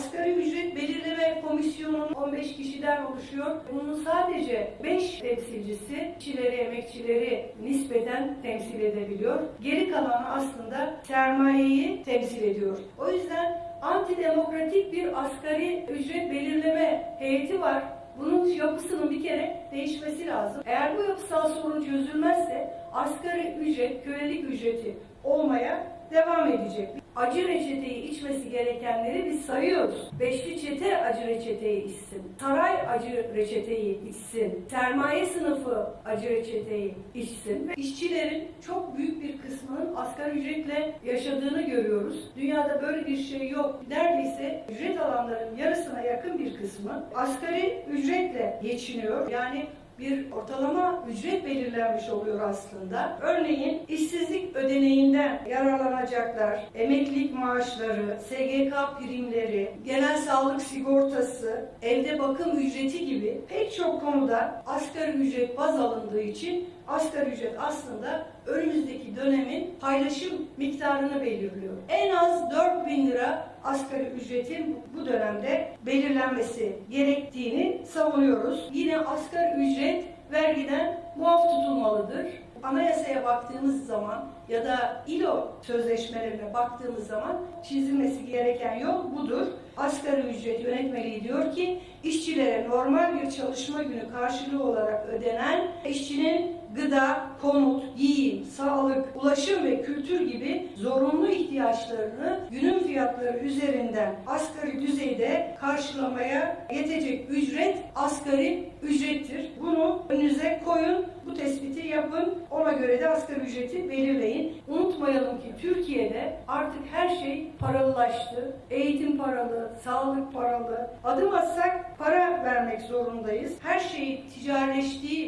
Asgari ücret belirleme komisyonunun 15 kişiden oluşuyor. Bunun sadece 5 temsilcisi işçileri, emekçileri nispeten temsil edebiliyor. Geri kalanı aslında sermayeyi temsil ediyor. O yüzden antidemokratik bir asgari ücret belirleme heyeti var. Bunun yapısının bir kere değişmesi lazım. Eğer bu yapısal sorun çözülmezse asgari ücret, kölelik ücreti olmaya devam edecek. Acı reçeteyi içmesi gerekenleri biz sayıyoruz. Beşli çete acı reçeteyi içsin. Saray acı reçeteyi içsin. Sermaye sınıfı acı reçeteyi içsin. Ve işçilerin çok büyük bir kısmının asgari ücretle yaşadığını görüyoruz. Dünyada böyle bir şey yok. Neredeyse ücret alanların yarısına yakın bir kısmı asgari ücretle geçiniyor. Yani bir ortalama ücret belirlenmiş oluyor aslında. Örneğin işsizlik ödeneğinden yararlanacaklar, emeklilik maaşları, SGK primleri, genel sağlık sigortası, evde bakım ücreti gibi pek çok konuda asgari ücret baz alındığı için asgari ücret aslında önümüzdeki dönemin paylaşım miktarını belirliyor. En az 4000 lira asgari ücretin bu dönemde belirlenmesi gerektiğini savunuyoruz. Yine asgari ücret vergiden muaf tutulmalıdır. Anayasaya baktığımız zaman ya da İLO sözleşmelerine baktığımız zaman çizilmesi gereken yol budur. Asgari ücret yönetmeliği diyor ki işçilere normal bir çalışma günü karşılığı olarak ödenen işçinin gıda, konut, giyim, sağlık, ulaşım ve kültür gibi zorunlu ihtiyaçlarını günün fiyatları üzerinden asgari düzeyde karşılamaya yetecek ücret asgari ücrettir. Bunu önünüze koyun, tespiti yapın, ona göre de asgari ücreti belirleyin. Unutmayalım ki Türkiye'de artık her şey paralılaştı. Eğitim paralı, sağlık paralı. Adım atsak para vermek zorundayız. Her şeyin ticaretleştiği